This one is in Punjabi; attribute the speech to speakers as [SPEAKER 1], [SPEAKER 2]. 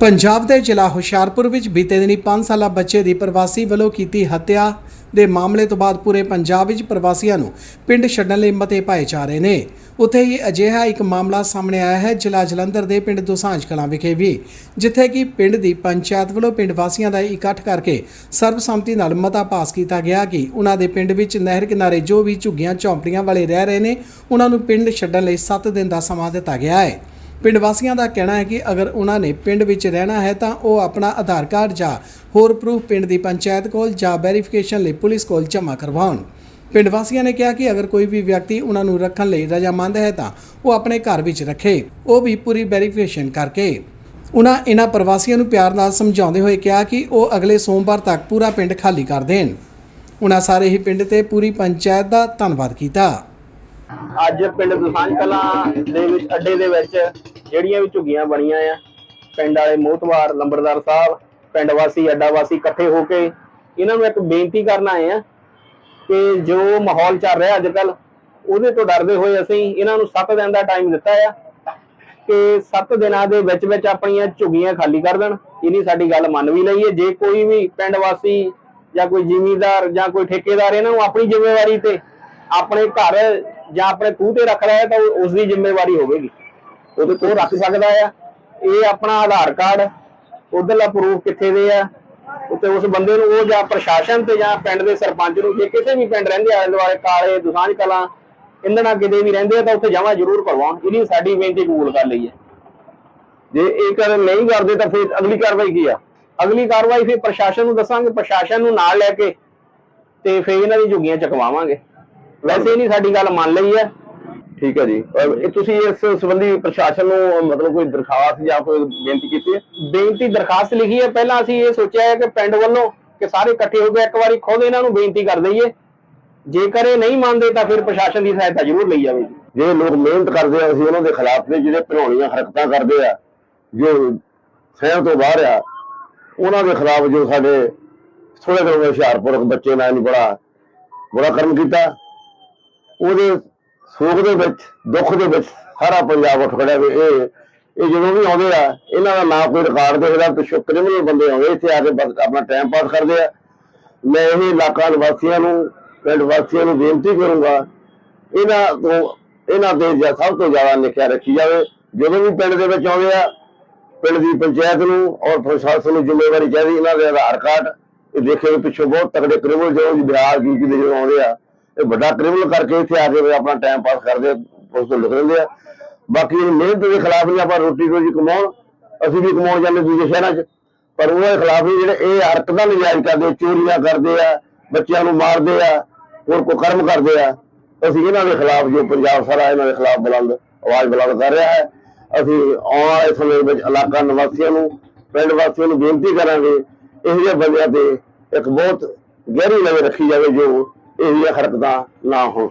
[SPEAKER 1] ਪੰਜਾਬ ਦੇ ਜ਼ਿਲ੍ਹਾ ਹੁਸ਼ਿਆਰਪੁਰ ਵਿੱਚ ਬੀਤੇ ਦਿਨੀ 5 ਸਾਲਾ ਬੱਚੇ ਦੀ ਪ੍ਰਵਾਸੀ ਵੱਲੋਂ ਕੀਤੀ ਹੱਤਿਆ ਦੇ ਮਾਮਲੇ ਤੋਂ ਬਾਅਦ ਪੂਰੇ ਪੰਜਾਬ ਵਿੱਚ ਪ੍ਰਵਾਸੀਆਂ ਨੂੰ ਪਿੰਡ ਛੱਡਣ ਲਈ ਮਤੇ ਪਾਏ ਜਾ ਰਹੇ ਨੇ। ਉੱਥੇ ਹੀ ਅਜਿਹਾ ਇੱਕ ਮਾਮਲਾ ਸਾਹਮਣੇ ਆਇਆ ਹੈ। ਜ਼ਿਲ੍ਹਾ ਜਲੰਧਰ ਦੇ ਪਿੰਡ ਦੋਸਾਂਝ ਕਲਾਂ ਵਿਖੇ ਵੀ, ਜਿੱਥੇ ਕਿ ਪਿੰਡ ਦੀ ਪੰਚਾਇਤ ਵੱਲੋਂ ਪਿੰਡ ਵਾਸੀਆਂ ਦਾ ਇਕੱਠ ਕਰਕੇ ਸਰਬਸੰਮਤੀ ਨਾਲ ਮਤਾ ਪਾਸ ਕੀਤਾ ਗਿਆ ਕਿ ਉਹਨਾਂ ਦੇ ਪਿੰਡ ਵਿੱਚ ਨਹਿਰ ਕਿਨਾਰੇ ਜੋ ਵੀ ਝੁੱਗੀਆਂ ਝੌਂਪੜੀਆਂ ਵਾਲੇ ਰਹਿ ਰਹੇ ਨੇ, ਉਹਨਾਂ ਨੂੰ ਪਿੰਡ ਛੱਡਣ ਲਈ 7 ਦਿਨ ਦਾ ਸਮਾਂ ਦਿੱਤਾ ਗਿਆ ਹੈ। ਪਿੰਡ ਵਾਸੀਆਂ ਦਾ ਕਹਿਣਾ ਹੈ ਕਿ ਅਗਰ ਉਹਨਾਂ ਨੇ ਪਿੰਡ ਵਿੱਚ ਰਹਿਣਾ ਹੈ ਤਾਂ ਉਹ ਆਪਣਾ ਆਧਾਰ ਕਾਰਡ ਜਾਂ ਹੋਰ ਪ੍ਰੂਫ ਪਿੰਡ ਦੀ ਪੰਚਾਇਤ ਕੋਲ ਜਾਂ ਵੈਰੀਫਿਕੇਸ਼ਨ ਲਈ ਪੁਲਿਸ ਕੋਲ ਜਮ੍ਹਾਂ ਕਰਵਾਉਣ। ਪਿੰਡ ਵਾਸੀਆਂ ਨੇ ਕਿਹਾ ਕਿ ਅਗਰ ਕੋਈ ਵੀ ਵਿਅਕਤੀ ਉਹਨਾਂ ਨੂੰ ਰੱਖਣ ਲਈ ਰਜਾਮੰਦ ਹੈ ਤਾਂ ਉਹ ਆਪਣੇ ਘਰ ਵਿੱਚ ਰੱਖੇ। ਉਹ ਵੀ ਪੂਰੀ ਵੈਰੀਫਿਕੇਸ਼ਨ ਕਰਕੇ। ਉਹਨਾਂ ਇਹਨਾਂ ਪ੍ਰਵਾਸੀਆਂ ਨੂੰ ਪਿਆਰ ਨਾਲ ਸਮਝਾਉਂਦੇ ਹੋਏ ਕਿਹਾ ਕਿ ਉਹ ਅਗਲੇ ਸੋਮਵਾਰ ਤੱਕ ਪੂਰਾ ਪਿੰਡ ਖਾਲੀ ਕਰ ਦੇਣ। ਉਹਨਾਂ ਸਾਰੇ ਹੀ ਪਿੰਡ ਤੇ ਪੂਰੀ ਪੰਚਾਇਤ ਦਾ ਧੰਨਵਾਦ ਕੀਤਾ।
[SPEAKER 2] ਅੱਜ ਪਿੰਡ ਦੁਸਾਂਝ ਕਲਾਂ ਦੇ ਵਿੱਚ ਅੱਡੇ ਦੇ ਵਿੱਚ ਜਿਹੜੀਆਂ ਵੀ ਝੁੱਗੀਆਂ ਬਣੀਆਂ ਆ, ਪਿੰਡ ਵਾਲੇ ਮੋਹਤਵਾਰ, ਲੰਬੜਦਾਰ ਸਾਹਿਬ, ਪਿੰਡ ਵਾਸੀ, ਅੱਡਾ ਵਾਸੀ ਇਕੱਠੇ ਹੋ ਕੇ ਇਹਨਾਂ ਨੂੰ ਇੱਕ ਬੇਨਤੀ ਕਰਨ ਆਏ ਆ ਕਿ ਜੋ ਮਾਹੌਲ ਚੱਲ ਰਿਹਾ ਅੱਜ ਕੱਲ ਉਹਦੇ ਤੋਂ ਡਰਦੇ ਹੋਏ ਅਸੀਂ ਇਹਨਾਂ ਨੂੰ 7 ਦਿਨ ਦਾ ਟਾਈਮ ਦਿੱਤਾ ਆ ਕਿ 7 ਦਿਨਾਂ ਦੇ ਵਿੱਚ ਵਿੱਚ ਆਪਣੀਆਂ ਝੁੱਗੀਆਂ ਖਾਲੀ ਕਰ ਦੇਣ। ਇਹਨੀ ਸਾਡੀ ਗੱਲ ਮੰਨ ਵੀ ਲਈਏ, ਜੇ ਕੋਈ ਵੀ ਪਿੰਡ ਵਾਸੀ ਜਾਂ ਕੋਈ ਜ਼ਿਮੀਂਦਾਰ ਜਾਂ ਕੋਈ ਠੇਕੇਦਾਰ ਇਹਨਾਂ ਨੂੰ ਆਪਣੀ ਜ਼ਿੰਮੇਵਾਰੀ ਤੇ ਆਪਣੇ ਘਰ ਜਾਂ ਆਪਣੇ ਖੂਹ ਤੇ ਰੱਖ ਰਿਹਾ ਹੈ, ਤਾਂ ਉਸ ਦੀ ਜ਼ਿੰਮੇਵਾਰੀ ਹੋਵੇਗੀ। ਉਹਦੇ ਤੋਂ ਰੱਖ ਸਕਦਾ ਆ। ਇਹ ਆਪਣਾ ਆਧਾਰ ਕਾਰਡ, ਉਧਰਲਾ ਪ੍ਰੂਫ ਕਿੱਥੇ ਦੇ ਆ ਉੱਤੇ ਉਸ ਬੰਦੇ ਨੂੰ ਉਹ ਜਾਂ ਪ੍ਰਸ਼ਾਸਨ ਤੇ ਜਾਂ ਪਿੰਡ ਦੇ ਸਰਪੰਚ ਨੂੰ, ਜੇ ਕਿਸੇ ਵੀ ਪਿੰਡ ਰਹਿੰਦੇ ਆਲੇ ਦੁਆਲੇ ਕਾਲੇ, ਦੁਸਾਂਝ ਕਲਾਂ ਇੰਦਣਾ ਕਿਤੇ ਵੀ ਰਹਿੰਦੇ ਆ ਤਾਂ ਉੱਥੇ ਜਮਾ ਜ਼ਰੂਰ ਕਰਵਾਉਣ। ਇਹਦੀ ਸਾਡੀ ਬੇਨਤੀ ਕਬੂਲ ਕਰ ਲਈ ਹੈ ਜੇ ਇਹ ਕਰ ਨਹੀਂ ਕਰਦੇ ਤਾਂ ਫਿਰ ਅਗਲੀ ਕਾਰਵਾਈ ਕੀ ਆ? ਅਗਲੀ ਕਾਰਵਾਈ ਫਿਰ ਪ੍ਰਸ਼ਾਸਨ ਨੂੰ ਦੱਸਾਂਗੇ, ਪ੍ਰਸ਼ਾਸਨ ਨੂੰ ਨਾਲ ਲੈ ਕੇ ਤੇ ਫਿਰ ਇਹਨਾਂ ਦੀ ਝੁਗੀਆਂ ਚਕਵਾਵਾਂਗੇ। ਵੈਸੇ ਨਹੀਂ ਸਾਡੀ ਗੱਲ ਮੰਨ ਲਈ ਹੈ
[SPEAKER 3] ਠੀਕ ਹੈ ਜੀ। ਇਹ ਤੁਸੀਂ ਇਸ ਸੰਬੰਧੀ ਪ੍ਰਸ਼ਾਸਨ ਨੂੰ ਮਤਲਬ ਕੋਈ ਦਰਖਾਸਤ ਜਾਂ ਕੋਈ ਬੇਨਤੀ ਕੀਤੀ ਹੈ?
[SPEAKER 2] ਬੇਨਤੀ ਦਰਖਾਸਤ ਲਿਖੀ ਹੈ। ਪਹਿਲਾਂ ਅਸੀਂ ਇਹ ਸੋਚਿਆ ਹੈ ਕਿ ਪਿੰਡ ਵੱਲੋਂ ਕਿ ਸਾਰੇ ਇਕੱਠੇ ਹੋ ਕੇ ਇੱਕ ਵਾਰੀ ਖੁਦ ਇਹਨਾਂ ਨੂੰ ਬੇਨਤੀ ਕਰ ਦਈਏ। ਜੇਕਰ ਇਹ ਨਹੀਂ ਮੰਨਦੇ ਤਾਂ ਫਿਰ ਪ੍ਰਸ਼ਾਸਨ ਦੀ ਸਹਾਇਤਾ ਜ਼ਰੂਰ ਲਈ ਜਾਵੇਗੀ।
[SPEAKER 3] ਜਿਹੜੇ ਲੋਕ ਮਿਹਨਤ ਕਰਦੇ ਆ ਅਸੀਂ ਉਹਨਾਂ ਦੇ ਖਿਲਾਫ ਨੇ ਜਿਹੜੇ ਭਣਾਉਣੀਆਂ ਹਰਕਤਾਂ ਕਰਦੇ ਆ ਜੋ ਸਹਿਮ ਤੋਂ ਬਾਹਰ ਆ ਉਹਨਾਂ ਦੇ ਖਿਲਾਫ ਜੋ ਸਾਡੇ ਥੋੜੇ ਦਿਨ ਹੁਸ਼ਿਆਰਪੁਰ ਬੱਚੇ ਨਾਲ ਨਹੀਂ ਬੜਾ ਬੜਾ ਕਰਮ ਕੀਤਾ ਉਹਦੇ ਸੋਗ ਦੇ ਵਿੱਚ, ਦੁੱਖ ਦੇ ਵਿੱਚ ਸਾਰਾ ਪੰਜਾਬ ਉੱਠ ਖੜਿਆ ਵੀ ਇਹ ਇਹ ਜਦੋਂ ਵੀ ਆਉਂਦੇ ਆ, ਇਹਨਾਂ ਦਾ ਨਾ ਕੋਈ ਰਿਕਾਰਡ ਦੇਖਦਾ ਪਿੱਛੋਂ ਕ੍ਰਿਮੀਨਲ ਬੰਦੇ ਆਉਂਦੇ ਇੱਥੇ ਆ ਕੇ ਆਪਣਾ ਟਾਈਮ ਪਾਸ ਕਰਦੇ ਆ। ਮੈਂ ਇਹ ਇਲਾਕਾ ਨਿਵਾਸੀਆਂ ਨੂੰ, ਪਿੰਡ ਵਾਸੀਆਂ ਨੂੰ ਬੇਨਤੀ ਕਰੂੰਗਾ, ਇਹਨਾਂ ਤੋਂ, ਇਹਨਾਂ ਦੇ ਸਭ ਤੋਂ ਜ਼ਿਆਦਾ ਨਿਖਿਆ ਰੱਖੀ ਜਾਵੇ। ਜਦੋਂ ਵੀ ਪਿੰਡ ਦੇ ਵਿੱਚ ਆਉਂਦੇ ਆ, ਪਿੰਡ ਦੀ ਪੰਚਾਇਤ ਨੂੰ ਔਰ ਪ੍ਰਸ਼ਾਸਨ ਨੂੰ ਜ਼ਿੰਮੇਵਾਰੀ ਚਾਹੀਦੀ, ਇਹਨਾਂ ਦੇ ਆਧਾਰ ਕਾਰਡ, ਇਹ ਦੇਖੇ ਵੀ ਪਿੱਛੋਂ ਬਹੁਤ ਤਕੜੇ ਕ੍ਰਿਮੀਨਲ ਜੋ ਬਿਹਾਰ ਕੀ ਕੀ ਦੇ ਆਉਂਦੇ ਆ ਇਹ ਵੱਡਾ ਕ੍ਰਿਮੀਨਲ ਕਰਕੇ ਇੱਥੇ ਆ ਕੇ ਆਪਣਾ ਟਾਈਮ ਪਾਸ ਕਰਦੇ, ਪੁਲਿਸ ਤੋਂ ਲਿਖ ਦਿੰਦੇ ਆ। ਬਾਕੀ ਮਿਹਨਤ ਦੇ ਖਿਲਾਫ ਨਹੀਂ ਆਪਾਂ ਰੋਟੀ ਰੋਜੀ ਕਮਾਉਣ, ਅਸੀਂ ਵੀ ਕਮਾਉਣ ਜਾਂਦੇ ਦੂਜੇ ਸ਼ਹਿਰਾਂ 'ਚ। ਪਰ ਉਹਨਾਂ ਦੇ ਖਿਲਾਫ ਜਿਹੜੇ ਇਹ ਹਰਕਤਾਂ ਨਜਾਇਜ਼ ਕਰਦੇ, ਚੋਰੀਆਂ ਕਰਦੇ ਆ, ਬੱਚਿਆਂ ਨੂੰ ਮਾਰਦੇ ਆ, ਹੋਰ ਕੋ ਕਰਮ ਕਰਦੇ ਆ, ਅਸੀਂ ਇਹਨਾਂ ਦੇ ਖਿਲਾਫ ਜੋ ਪੰਜਾਬ ਸਾਰਾ ਇਹਨਾਂ ਦੇ ਖਿਲਾਫ ਬੁਲੰਦ, ਆਵਾਜ਼ ਬੁਲੰਦ ਕਰ ਰਿਹਾ ਹੈ। ਅਸੀਂ ਆਉਣ ਵਾਲੇ ਸਮੇਂ ਵਿੱਚ ਇਲਾਕਾ ਨਿਵਾਸੀਆਂ ਨੂੰ, ਪਿੰਡ ਵਾਸੀਆਂ ਨੂੰ ਬੇਨਤੀ ਕਰਾਂਗੇ, ਇਹੋ ਜਿਹੇ ਬੰਦਿਆਂ ਤੇ ਇੱਕ ਬਹੁਤ ਗਹਿਰੀ ਨਜ਼ਰ ਰੱਖੀ ਜਾਵੇ ਜੋ ਇਹੋ ਜਿਹੀਆਂ ਹਰਕਤਾਂ ਨਾ ਹੋਣ।